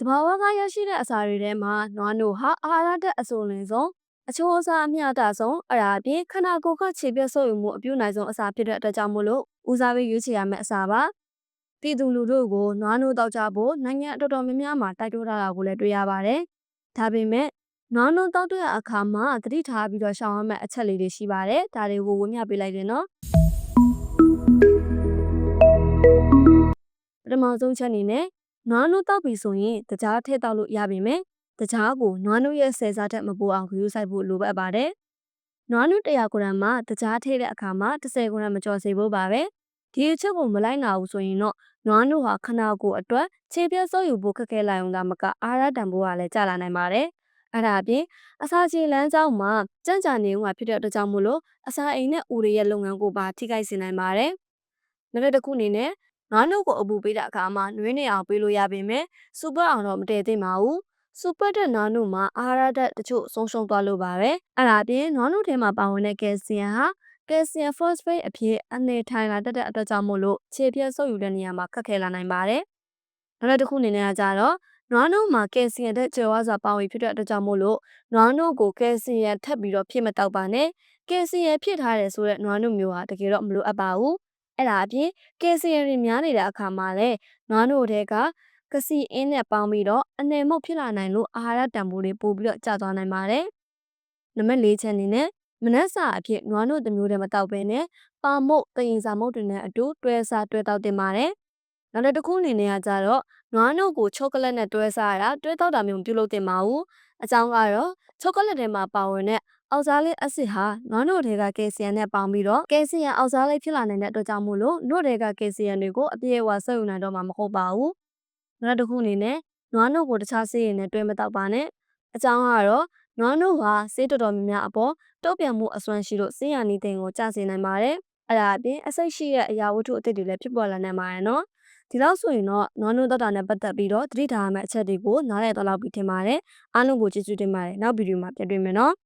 တဘာဝကရရှိတဲ့အစာတွေထဲမှာနွားနို့ဟာအာဟာရဓာတ်အဆိုလင်ဆုံးအချိုးအစားအမျှတဆုံးအရာအပြင်ခန္ဓာကိုယ်ကခြေပြတ်ဆုပ်ယူမှုအပြုနိုင်ဆုံးအစာဖြစ်တဲ့အတွက်ကြောင့်မို့လို့ဦးစားပေးရွေးချယ်ရမယ့်အစာပါပြည်သူလူထုကိုနွားနို့တောက်ကြဖို့နိုင်ငံအတော်တော်များများမှာတိုက်တွန်းထားတာကိုလည်းတွေ့ရပါတယ်ဒါပေမဲ့နွားနို့တောက်တဲ့အခါမှာသတိထားပြီးတော့ရှောင်ရမယ့်အချက်လေးတွေရှိပါတယ်ဒါတွေကိုဝေမျှပေးလိုက်တယ်နော်ပထမဆုံးချက်အနေနဲ့ နွားနို့တောက်ပြီဆိုရင်တကြားထည့်တောက်လို့ရပါမယ်။တကြားကိုနွားနို့ရဲ့ဆယ်စားထက်မပိုအောင်ဂရုစိုက်ဖို့လိုအပ်ပါတယ်။နွားနို့100ဂရမ်မှာတကြားထည့်တဲ့အခါမှာ10ဂရမ်မကျော်စေဖို့ပါပဲ။ဒီအချက်ကိုမလိုက်နာဘူးဆိုရင်တော့နွားနို့ဟာခနာကိုယ်အတွက်ခြေပြတ်ဆုပ်ယူဖို့ခက်ခဲလာအောင်ဒါမကအာရတန်ဖို့ကလည်းကျလာနိုင်ပါတယ်။အဲ့ဒါအပြင်အစာချေလမ်းကြောင်းမှာကြံ့ကြာနေဦးမှာဖြစ်တဲ့အတွက်ကြောင့်မို့လို့အစာအိမ်နဲ့ဦးတွေရဲ့လုပ်ငန်းကိုပါထိခိုက်စေနိုင်ပါတယ်။နောက်တစ်ခုအနေနဲ့ ငါးနှုတ်ကိုအပူပေးတဲ့အခါမှာနှွေးနေအောင်ပေးလို့ရပေမဲ့စူပါအောင်တော့မတည်သင့်ပါဘူးစူပါတဲ့နွားနှုတ်မှာအာဟာရဓာတ်တချို့ဆုံးရှုံးသွားလို့ပါပဲအဲ့ဒါအပြင်နွားနှုတ်ထဲမှာပါဝင်တဲ့ကယ်လ်ဆီယမ်ဟာကယ်လ်ဆီယမ်ဖော့စဖိတ်အဖြစ်အနေထိုင်လာတတ်တဲ့အတွက်ကြောင့်မို့လို့ခြေပြတ်ဆုပ်ယူတဲ့နေရာမှာခက်ခဲလာနိုင်ပါတယ်နောက်တစ်ခုအနေနဲ့ကကြတော့နွားနို့မှာကယ်လ်ဆီယမ်ဓာတ်ကြွယ်ဝစွာပါဝင်ဖြစ်တဲ့အတွက်ကြောင့်မို့လို့နွားနို့ကိုကယ်လ်ဆီယမ်ထပ်ပြီးတော့ဖြစ်မတောက်ပါနဲ့ကယ်လ်ဆီယမ်ဖြစ်ထားတယ်ဆိုတဲ့နွားနို့မျိုးဟာတကယ်တော့မလိုအပ်ပါဘူး အဲ့ဒါအပြင်ကယ်လ်ဆီယမ်တွေများနေတဲ့အခါမှာလည်းနွားနို့တွေကကစီအင်းနဲ့ပေါင်းပြီးတော့အနယ်မုတ်ဖြစ်လာနိုင်လို့အာဟာရတန်ဖိုးတွေပိုပြီးတော့ကျသွားနိုင်ပါတယ်။နံပါတ်၄ချက်အနေနဲ့မနက်စာအဖြစ်နွားနို့တစ်မျိုးတည်းမတောက်ဘဲနဲ့ပါမုတ်တရင်စာမုတ်တွေနဲ့အတူတွဲစားတွဲတောက်တင်ပါတယ်။နောက်တစ်ခုအနေနဲ့ကကြတော့ နွားနို့ကိုချိုကလက်နဲ့တွဲစားရတာတွဲတောက်တာမျိုးမပြုလုပ်တင်ပါဘူး။အကြောင်းကတော့ချိုကလက်ထဲမှာပါဝင်တဲ့အောက်ဇာလစ်အက်ဆစ်ဟာနွားနို့တွေကကယ်လ်ဆီယမ်နဲ့ပေါင်းပြီးတော့ကယ်လ်ဆီယမ်အောက်ဇာလစ်ဖြစ်လာနိုင်တဲ့အတွက်ကြောင့်မို့လို့နို့တွေကကယ်လ်ဆီယမ်တွေကိုအပြည့်အဝဆုပ်ယူနိုင်တော့မှာမဟုတ်ပါဘူး။နောက်တစ်ခုအနေနဲ့နွားနို့ကိုတခြားဆေးရည်နဲ့တွဲမတောက်ပါနဲ့။အကြောင်းကတော့နွားနို့ဟာဆေးတော်တော်များများအပေါ်တုတ်ပြန်မှုအစွမ်းရှိလို့ဆေးရနီးတဲ့ကိုကျစေနိုင်ပါတယ်။အဲ့ဒါအပြင်အဆိပ်ရှိတဲ့အရာဝတ္ထုအသစ်တွေလည်းဖြစ်ပေါ်လာနိုင်ပါတယ်နော်။ ဒီလောက်ဆိုရင်တော့နွားနို့တောက်တာနဲ့ပတ်သက်ပြီးတော့သတိထားရမယ့်အချက်တွေကိုနားလည်သွားလောက်ပြီးထင်ပါတယ်။အားလုံးကိုကျေးဇူးတင်ပါတယ်။နောက်ဗီဒီယိုမှာပြန်တွေ့မယ်နော်။